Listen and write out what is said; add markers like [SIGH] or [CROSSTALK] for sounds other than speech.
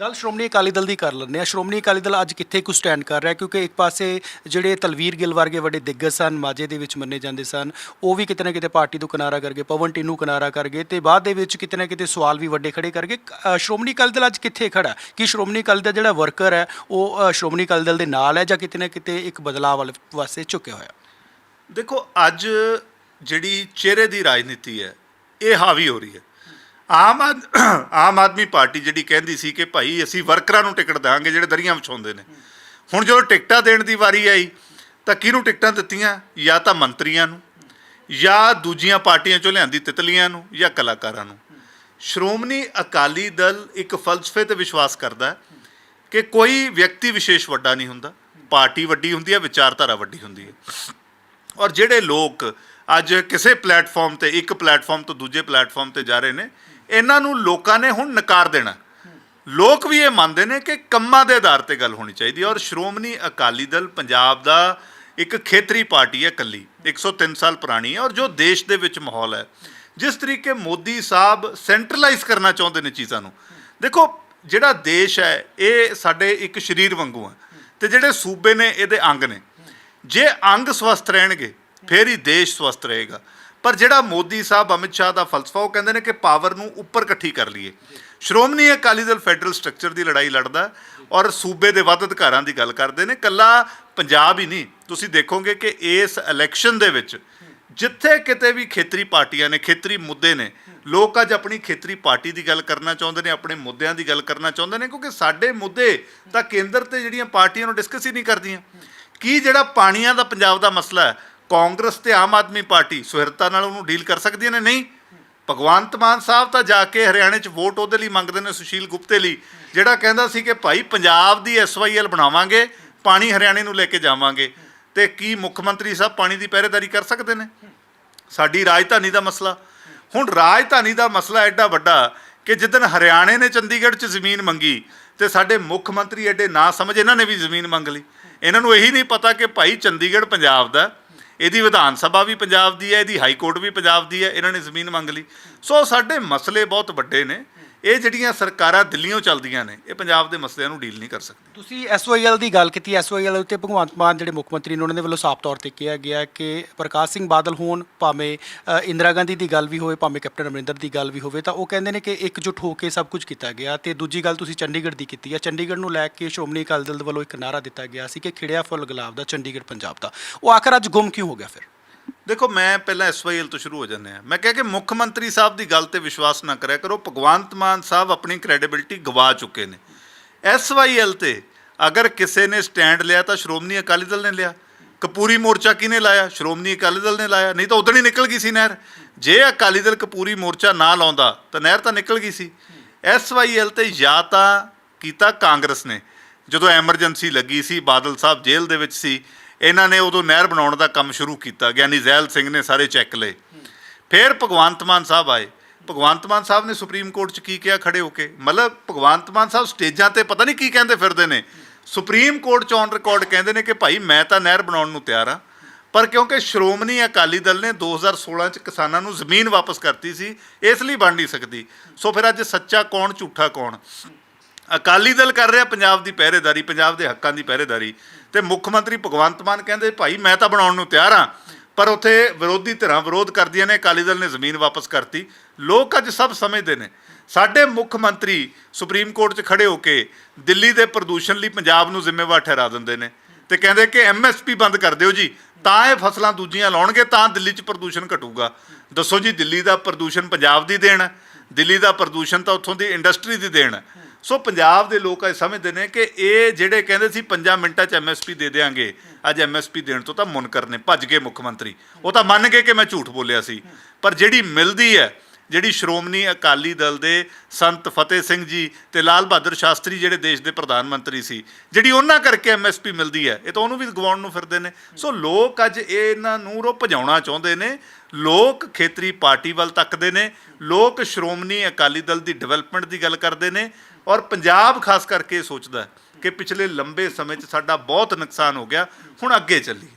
ਗੱਲ ਸ਼੍ਰੋਮਣੀ ਅਕਾਲੀ ਦਲ ਦੀ ਕਰ ਲੈਂਦੇ ਆ ਸ਼੍ਰੋਮਣੀ ਅਕਾਲੀ ਦਲ ਅੱਜ ਕਿੱਥੇ ਕੁ ਸਟੈਂਡ ਕਰ ਰਿਹਾ? ਕਿਉਂਕਿ ਇੱਕ ਪਾਸੇ ਜਿਹੜੇ ਤਲਵੀਰ ਗਿੱਲ ਵਰਗੇ ਵੱਡੇ ਦਿੱਗਜ ਸਨ ਮਾਝੇ ਦੇ ਵਿੱਚ ਮੰਨੇ ਜਾਂਦੇ ਸਨ ਉਹ ਵੀ ਕਿਤੇ ਨਾ ਕਿਤੇ ਪਾਰਟੀ ਤੋਂ ਕਿਨਾਰਾ ਕਰ ਗਏ ਪਵਨ ਟੀਨੂ ਕਿਨਾਰਾ ਕਰ ਗਏ ਤੇ ਬਾਅਦ ਦੇ ਵਿੱਚ ਕਿਤੇ ਨਾ ਕਿਤੇ ਸਵਾਲ ਵੀ ਵੱਡੇ ਖੜੇ ਕਰ ਗਏ ਅ, ਸ਼੍ਰੋਮਣੀ ਅਕਾਲੀ ਦਲ ਅੱਜ ਕਿੱਥੇ ਖੜਾ? ਕਿ ਸ਼੍ਰੋਮਣੀ ਅਕਾਲੀ ਦਾ ਜਿਹੜਾ ਵਰਕਰ ਹੈ ਉਹ ਅ, ਸ਼੍ਰੋਮਣੀ ਅਕਾਲੀ ਦਲ ਦੇ ਨਾਲ ਹੈ ਜਾਂ ਕਿਤੇ ਨਾ ਕਿਤੇ ਇੱਕ ਬਦਲਾਅ ਵਾਲੇ ਵਾਸਤੇ ਝੁਕਿਆ ਹੋਇਆ? ਦੇਖੋ ਅੱਜ ਜਿਹੜੀ ਚਿਹਰੇ ਦੀ ਰਾਜਨੀਤੀ ਹੈ ਇਹ ਹਾਵੀ ਹੋ ਰਹੀ ਹੈ। ਆਮ ਆਦ- [CLEARS THROAT] ਆਮ ਆਦਮੀ ਪਾਰਟੀ ਜਿਹੜੀ ਕਹਿੰਦੀ ਸੀ ਕਿ ਭਾਈ ਅਸੀਂ ਵਰਕਰਾਂ ਨੂੰ ਟਿਕਟ ਦਾਂਗੇ ਜਿਹੜੇ ਦਰੀਆਂ ਵਿਛਾਉਂਦੇ ਨੇ। ਹੁਣ ਜਦੋਂ ਟਿਕਟਾਂ ਦੇਣ ਦੀ ਵਾਰੀ ਆਈ, ਤਾਂ ਕਿਹਨੂੰ ਟਿਕਟਾਂ ਦਿੱਤੀਆਂ? ਜਾਂ ਤਾਂ ਮੰਤਰੀਆਂ ਨੂੰ, ਜਾਂ ਦੂਜੀਆਂ ਪਾਰਟੀਆਂ ਚੋਂ ਲਿਆਂਦੀ ਤਿਤਲੀਆਂ ਨੂੰ, ਜਾਂ ਕਲਾਕਾਰਾਂ ਨੂੰ। ਸ਼੍ਰੋਮਣੀ ਅਕਾਲੀ ਦਲ ਇੱਕ ਫਲਸਫੇ ਤੇ ਵਿਸ਼ਵਾਸ ਕਰਦਾ ਹੈ ਕਿ ਕੋਈ ਵਿਅਕਤੀ ਵਿਸ਼ੇਸ਼ ਵੱਡਾ ਨਹੀਂ ਹੁੰਦਾ। ਪਾਰਟੀ ਵੱਡੀ ਹੁੰਦੀ ਹੈ, ਵਿਚਾਰਧਾਰਾ ਵੱਡੀ ਹੁੰਦੀ ਹੈ। ਔਰ ਜਿਹੜੇ ਲੋਕ ਅੱਜ ਕਿਸੇ ਪਲੇਟਫਾਰਮ ਤੇ, ਇੱਕ ਪਲੇਟਫਾਰਮ ਤੋਂ ਦੂਜੇ ਪਲੇਟਫਾਰਮ ਤੇ ਜਾ ਰਹੇ ਨੇ ਇਹਨਾਂ ਨੂੰ ਲੋਕਾਂ ਨੇ ਹੁਣ ਨਕਾਰ ਦੇਣਾ। ਲੋਕ ਵੀ ਇਹ ਮੰਨਦੇ ਨੇ ਕਿ ਕੰਮਾਂ ਦੇ ਆਧਾਰ ਤੇ ਗੱਲ ਹੋਣੀ ਚਾਹੀਦੀ ਹੈ ਔਰ ਸ਼੍ਰੋਮਣੀ ਅਕਾਲੀ ਦਲ ਪੰਜਾਬ ਦਾ ਇੱਕ ਖੇਤਰੀ ਪਾਰਟੀ ਹੈ ਕੱਲੀ 103 ਸਾਲ ਪੁਰਾਣੀ ਹੈ ਔਰ ਜੋ ਦੇਸ਼ ਦੇ ਵਿੱਚ ਮਾਹੌਲ ਹੈ। ਜਿਸ ਤਰੀਕੇ ਮੋਦੀ ਸਾਹਿਬ ਸੈਂਟਰਲਾਈਜ਼ ਕਰਨਾ ਚਾਹੁੰਦੇ ਨੇ ਚੀਜ਼ਾਂ ਨੂੰ। ਦੇਖੋ, ਜਿਹੜਾ ਦੇਸ਼ ਹੈ, ਇਹ ਸਾਡੇ ਇੱਕ ਸਰੀਰ ਵਾਂਗੂ ਹੈ ਤੇ ਜਿਹੜੇ ਸੂਬੇ ਨੇ, ਇਹਦੇ ਅੰਗ ਨੇ। ਜੇ ਅੰਗ ਸਵਸਥ ਰਹਿਣਗੇ, ਫਿਰ ਹੀ ਦੇਸ਼ ਸਵਸਥ ਰਹੇਗਾ। ਪਰ ਜਿਹੜਾ ਮੋਦੀ ਸਾਹਿਬ, ਅਮਿਤ ਸ਼ਾਹ ਦਾ ਫਲਸਫਾ, ਉਹ ਕਹਿੰਦੇ ਨੇ ਕਿ ਪਾਵਰ ਨੂੰ ਉੱਪਰ ਇਕੱਠੀ ਕਰ ਲਈਏ। ਸ਼੍ਰੋਮਣੀ ਅਕਾਲੀ ਦਲ ਫੈਡਰਲ ਸਟਰਕਚਰ ਦੀ ਲੜਾਈ ਲੜਦਾ ਔਰ ਸੂਬੇ ਦੇ ਵੱਧ ਅਧਿਕਾਰਾਂ ਦੀ ਗੱਲ ਕਰਦੇ ਨੇ। ਕੱਲਾ ਪੰਜਾਬ ਹੀ ਨਹੀਂ, ਤੁਸੀਂ ਦੇਖੋਗੇ ਕਿ ਇਸ ਇਲੈਕਸ਼ਨ ਦੇ ਵਿੱਚ ਜਿੱਥੇ ਕਿਤੇ ਵੀ ਖੇਤਰੀ ਪਾਰਟੀਆਂ ਨੇ, ਖੇਤਰੀ ਮੁੱਦੇ ਨੇ, ਲੋਕ ਅੱਜ ਆਪਣੀ ਖੇਤਰੀ ਪਾਰਟੀ ਦੀ ਗੱਲ ਕਰਨਾ ਚਾਹੁੰਦੇ ਨੇ, ਆਪਣੇ ਮੁੱਦਿਆਂ ਦੀ ਗੱਲ ਕਰਨਾ ਚਾਹੁੰਦੇ ਨੇ, ਕਿਉਂਕਿ ਸਾਡੇ ਮੁੱਦੇ ਤਾਂ ਕੇਂਦਰ ਤੇ ਜਿਹੜੀਆਂ ਪਾਰਟੀਆਂ ਨੂੰ ਡਿਸਕਸ ਹੀ ਨਹੀਂ ਕਰਦੀਆਂ। ਕੀ ਜਿਹੜਾ ਪਾਣੀਆਂ ਦਾ ਪੰਜਾਬ ਦਾ ਮਸਲਾ ਹੈ ਕਾਂਗਰਸ ਤੇ ਆਮ ਆਦਮੀ ਪਾਰਟੀ ਸੁਹਿਰਤਾ ਨਾਲ ਉਹਨੂੰ ਡੀਲ ਕਰ ਸਕਦੀਆਂ ਨੇ? ਨਹੀਂ। ਭਗਵੰਤ ਮਾਨ ਸਾਹਿਬ ਤਾਂ ਜਾ ਕੇ ਹਰਿਆਣੇ 'ਚ ਵੋਟ ਉਹਦੇ ਲਈ ਮੰਗਦੇ ਨੇ ਸੁਸ਼ੀਲ ਗੁਪਤੇ ਲਈ, ਜਿਹੜਾ ਕਹਿੰਦਾ ਸੀ ਕਿ ਭਾਈ ਪੰਜਾਬ ਦੀ ਐਸਵਾਈਐਲ ਬਣਾਵਾਂਗੇ, ਪਾਣੀ ਹਰਿਆਣੇ ਨੂੰ ਲੈ ਕੇ ਜਾਵਾਂਗੇ। ਤੇ ਕੀ ਮੁੱਖ ਮੰਤਰੀ ਸਾਹਿਬ ਪਾਣੀ ਦੀ ਪਹਿਰੇਦਾਰੀ ਕਰ ਸਕਦੇ ਨੇ? ਸਾਡੀ ਰਾਜਧਾਨੀ ਦਾ ਮਸਲਾ। ਹੁਣ ਰਾਜਧਾਨੀ ਦਾ ਮਸਲਾ ਐਡਾ ਵੱਡਾ ਕਿ ਜਿੱਦਨ ਹਰਿਆਣੇ ਨੇ ਚੰਡੀਗੜ੍ਹ 'ਚ ਜ਼ਮੀਨ ਮੰਗੀ ਤੇ ਸਾਡੇ ਮੁੱਖ ਮੰਤਰੀ ਐਡੇ ਨਾ ਸਮਝ ਇਹਨਾਂ ਨੇ ਵੀ ਜ਼ਮੀਨ ਮੰਗ ਲਈ। ਇਹਨਾਂ ਨੂੰ ਇਹੀ ਨਹੀਂ ਪਤਾ ਕਿ ਭਾਈ ਚੰਡੀਗੜ੍ਹ ਪੰਜਾਬ ਦਾ ਇਹਦੀ ਵਿਧਾਨ ਸਭਾ ਵੀ ਪੰਜਾਬ ਦੀ ਹੈ, ਇਹਦੀ ਹਾਈ ਕੋਰਟ ਵੀ ਪੰਜਾਬ ਦੀ ਹੈ, ਇਹਨਾਂ ਨੇ ਜ਼ਮੀਨ ਮੰਗ ਲਈ। ਸੋ ਸਾਡੇ ਮਸਲੇ ਬਹੁਤ ਵੱਡੇ ਨੇ। ਇਹ ਜਿਹੜੀਆਂ ਸਰਕਾਰਾਂ ਦਿੱਲੀੋਂ ਚੱਲਦੀਆਂ ਨੇ, ਇਹ ਪੰਜਾਬ ਦੇ ਮਸਲਿਆਂ ਨੂੰ ਡੀਲ ਨਹੀਂ ਕਰ ਸਕਦੀਆਂ। ਤੁਸੀਂ ਐਸਵਾਈਐਲ ਦੀ ਗੱਲ ਕੀਤੀ ਐਸਵਾਈਐਲ ਉੱਤੇ ਭਗਵੰਤ ਮਾਨ ਜਿਹੜੇ ਮੁੱਖ ਮੰਤਰੀ ਨੇ, ਉਹਨਾਂ ਦੇ ਵੱਲੋਂ ਸਾਫ਼ ਤੌਰ ਤੇ ਕਿਹਾ ਗਿਆ ਕਿ ਪ੍ਰਕਾਸ਼ ਸਿੰਘ ਬਾਦਲ ਹੋਣ, ਭਾਵੇਂ ਇੰਦਰਾ ਗਾਂਧੀ ਦੀ ਗੱਲ ਵੀ ਹੋਵੇ, ਭਾਵੇਂ ਕੈਪਟਨ ਅਮਰਿੰਦਰ ਦੀ ਗੱਲ ਵੀ ਹੋਵੇ, ਤਾਂ ਉਹ ਕਹਿੰਦੇ ਨੇ ਕਿ ਇਕਜੁੱਟ ਹੋ ਕੇ ਸਭ ਕੁਝ ਕੀਤਾ ਗਿਆ ਤੇ ਦੂਜੀ ਗੱਲ ਤੁਸੀਂ ਚੰਡੀਗੜ੍ਹ ਦੀ ਕੀਤੀ ਹੈ ਚੰਡੀਗੜ੍ਹ ਨੂੰ ਲੈ ਕੇ ਸ਼੍ਰੋਮਣੀ ਅਕਾਲੀ ਦਲ ਦੇ ਵੱਲੋਂ ਇੱਕ ਨਾਰਾ ਦਿੱਤਾ ਗਿਆ ਸੀ ਕਿ ਖਿੜਿਆ ਫੁੱਲ ਗੁਲਾਬ ਦਾ, ਚੰਡੀਗੜ੍ਹ ਪੰਜਾਬ ਦਾ। ਉਹ ਆਖਰ ਅੱਜ ਗੁੰਮ ਕਿਉਂ ਹੋ ਗਿਆ ਫਿਰ? ਦੇਖੋ, ਮੈਂ ਪਹਿਲਾਂ ਐਸਵਾਈਐਲ ਤੋਂ ਸ਼ੁਰੂ ਹੋ ਜਾਂਦੇ ਆ ਮੈਂ ਕਿਹਾ ਕਿ ਮੁੱਖ ਮੰਤਰੀ ਸਾਹਿਬ ਦੀ ਗੱਲ ਤੇ ਵਿਸ਼ਵਾਸ ਨਾ ਕਰਿਆ ਕਰੋ, ਭਗਵੰਤ ਮਾਨ ਸਾਹਿਬ ਆਪਣੀ ਕ੍ਰੈਡੀਬਿਲਟੀ ਗਵਾ ਚੁੱਕੇ ਨੇ। ਐਸਵਾਈਐਲ ਤੇ ਅਗਰ ਕਿਸੇ ਨੇ ਸਟੈਂਡ ਲਿਆ ਤਾਂ ਸ਼੍ਰੋਮਣੀ ਅਕਾਲੀ ਦਲ ਨੇ ਲਿਆ। ਕਪੂਰੀ ਮੋਰਚਾ ਕਿਹਨੇ ਲਾਇਆ? ਸ਼੍ਰੋਮਣੀ ਅਕਾਲੀ ਦਲ ਨੇ ਲਾਇਆ। ਨਹੀਂ ਤਾਂ ਉਦੋਂ ਹੀ ਨਿਕਲ ਗਈ ਸੀ ਨਹਿਰ। ਜੇ ਅਕਾਲੀ ਦਲ ਕਪੂਰੀ ਮੋਰਚਾ ਨਾ ਲਾਉਂਦਾ, ਤਾਂ ਨਹਿਰ ਤਾਂ ਨਿਕਲ ਗਈ ਸੀ। ਐਸਵਾਈਐਲ ਤੇ ਜਾਂ ਤਾਂ ਕੀਤਾ ਕਾਂਗਰਸ ਨੇ। ਜਦੋਂ ਐਮਰਜੈਂਸੀ ਲੱਗੀ ਸੀ, ਬਾਦਲ ਸਾਹਿਬ ਜੇਲ੍ਹ ਦੇ ਵਿੱਚ ਸੀ ਇਹਨਾਂ ਨੇ ਉਦੋਂ ਨਹਿਰ ਬਣਾਉਣ ਦਾ ਕੰਮ ਸ਼ੁਰੂ ਕੀਤਾ, ਗਿਆਨੀ ਜ਼ੈਲ ਸਿੰਘ ਨੇ ਸਾਰੇ ਚੈੱਕ ਲਏ। ਫਿਰ ਭਗਵੰਤ ਮਾਨ ਸਾਹਿਬ ਆਏ। ਭਗਵੰਤ ਮਾਨ ਸਾਹਿਬ ਨੇ ਸੁਪਰੀਮ ਕੋਰਟ 'ਚ ਕੀ ਕਿਹਾ ਖੜੇ ਹੋ ਕੇ? ਮਤਲਬ ਭਗਵੰਤ ਮਾਨ ਸਾਹਿਬ ਸਟੇਜਾਂ ਤੇ ਪਤਾ ਨਹੀਂ ਕੀ ਕਹਿੰਦੇ ਫਿਰਦੇ ਨੇ। ਸੁਪਰੀਮ ਕੋਰਟ 'ਚ ਔਨ ਰਿਕਾਰਡ ਕਹਿੰਦੇ ਨੇ ਕਿ ਭਾਈ ਮੈਂ ਤਾਂ ਨਹਿਰ ਬਣਾਉਣ ਨੂੰ ਤਿਆਰ ਹਾਂ। ਪਰ ਕਿਉਂਕਿ ਸ਼੍ਰੋਮਣੀ ਅਕਾਲੀ ਦਲ ਨੇ 2016 'ਚ ਕਿਸਾਨਾਂ ਨੂੰ ਜ਼ਮੀਨ ਵਾਪਸ ਕਰਤੀ ਸੀ, ਇਸ ਲਈ ਬਣ ਨਹੀਂ ਸਕਦੀ। ਸੋ ਫਿਰ ਅੱਜ ਸੱਚਾ ਕੌਣ, ਝੂਠਾ ਕੌਣ? ਅਕਾਲੀ ਦਲ ਕਰ ਰਿਹਾ ਪੰਜਾਬ ਦੀ ਪਹਿਰੇਦਾਰੀ, ਪੰਜਾਬ ਦੇ ਹੱਕਾਂ ਦੀ ਪਹਿਰੇਦਾਰੀ। ਤੇ ਮੁੱਖ ਮੰਤਰੀ ਭਗਵੰਤ ਮਾਨ ਕਹਿੰਦੇ, ਭਾਈ, ਮੈਂ ਤਾਂ ਬਣਾਉਣ ਨੂੰ ਤਿਆਰ ਹਾਂ। ਪਰ ਉੱਥੇ ਵਿਰੋਧੀ ਧਿਰਾਂ ਵਿਰੋਧ ਕਰਦੀਆਂ ਨੇ, ਅਕਾਲੀ ਦਲ ਨੇ ਜ਼ਮੀਨ ਵਾਪਸ ਕਰਤੀ। ਲੋਕ ਅੱਜ ਸਭ ਸਮਝਦੇ ਨੇ। ਸਾਡੇ ਮੁੱਖ ਮੰਤਰੀ ਸੁਪਰੀਮ ਕੋਰਟ 'ਚ ਖੜੇ ਹੋ ਕੇ ਦਿੱਲੀ ਦੇ ਪ੍ਰਦੂਸ਼ਣ ਲਈ ਪੰਜਾਬ ਨੂੰ ਜ਼ਿੰਮੇਵਾਰ ਠਹਿਰਾ ਦਿੰਦੇ ਨੇ ਤੇ ਕਹਿੰਦੇ ਕਿ ਐਮਐਸਪੀ ਬੰਦ ਕਰ ਦਿਓ ਜੀ, ਤਾਂ ਇਹ ਫਸਲਾਂ ਦੂਜੀਆਂ ਲਾਉਣਗੇ, ਤਾਂ ਦਿੱਲੀ 'ਚ ਪ੍ਰਦੂਸ਼ਣ ਘਟੂਗਾ। ਦੱਸੋ ਜੀ, ਦਿੱਲੀ ਦਾ ਪ੍ਰਦੂਸ਼ਣ ਪੰਜਾਬ ਦੀ ਦੇਣ ਹੈ? ਦਿੱਲੀ ਦਾ ਪ੍ਰਦੂਸ਼ਣ ਤਾਂ ਉੱਥੋਂ ਦੀ ਇੰਡਸਟਰੀ ਦੀ ਦੇਣ ਹੈ। ਸੋ ਪੰਜਾਬ ਦੇ ਲੋਕ ਇਹ ਸਮਝਦੇ ਨੇ ਕਿ ਇਹ ਜਿਹੜੇ ਕਹਿੰਦੇ ਸੀ 5 ਮਿੰਟਾਂ 'ਚ ਐਮਐਸਪੀ ਦੇ ਦੇਾਂਗੇ ਅੱਜ ਐਮਐਸਪੀ ਦੇਣ ਤੋਂ ਤਾਂ ਮੁਨਕਰ ਨੇ ਭੱਜ ਗਏ ਮੁੱਖ ਮੰਤਰੀ ਉਹ ਤਾਂ ਮੰਨ ਗਏ ਕਿ ਮੈਂ ਝੂਠ ਬੋਲਿਆ ਸੀ। ਪਰ ਜਿਹੜੀ ਮਿਲਦੀ ਹੈ, ਜਿਹੜੀ ਸ਼੍ਰੋਮਣੀ ਅਕਾਲੀ ਦਲ ਦੇ ਸੰਤ ਫਤਿਹ ਸਿੰਘ ਜੀ ਤੇ ਲਾਲ ਬਹਾਦਰ ਸ਼ਾਸਤਰੀ ਜਿਹੜੇ ਦੇਸ਼ ਦੇ ਪ੍ਰਧਾਨ ਮੰਤਰੀ ਸੀ, ਜਿਹੜੀ ਉਹਨਾਂ ਕਰਕੇ ਐਮਐਸਪੀ ਮਿਲਦੀ ਹੈ, ਇਹ ਤਾਂ ਉਹਨੂੰ ਵੀ ਗਵਾਉਣ ਨੂੰ ਫਿਰਦੇ ਨੇ। ਸੋ ਲੋਕ ਅੱਜ ਇਹਨਾਂ ਨੂੰ ਰੋ ਭਜਾਉਣਾ ਚਾਹੁੰਦੇ ਨੇ। ਲੋਕ ਖੇਤਰੀ ਪਾਰਟੀ ਵੱਲ ਤੱਕਦੇ ਨੇ। ਲੋਕ ਸ਼੍ਰੋਮਣੀ ਅਕਾਲੀ ਦਲ ਦੀ ਡਿਵੈਲਪਮੈਂਟ ਦੀ ਗੱਲ ਕਰਦੇ ਨੇ। ਔਰ ਪੰਜਾਬ ਖਾਸ ਕਰਕੇ ਇਹ ਸੋਚਦਾ ਕਿ ਪਿਛਲੇ ਲੰਬੇ ਸਮੇਂ 'ਚ ਸਾਡਾ ਬਹੁਤ ਨੁਕਸਾਨ ਹੋ ਗਿਆ, ਹੁਣ ਅੱਗੇ ਚੱਲੀਏ।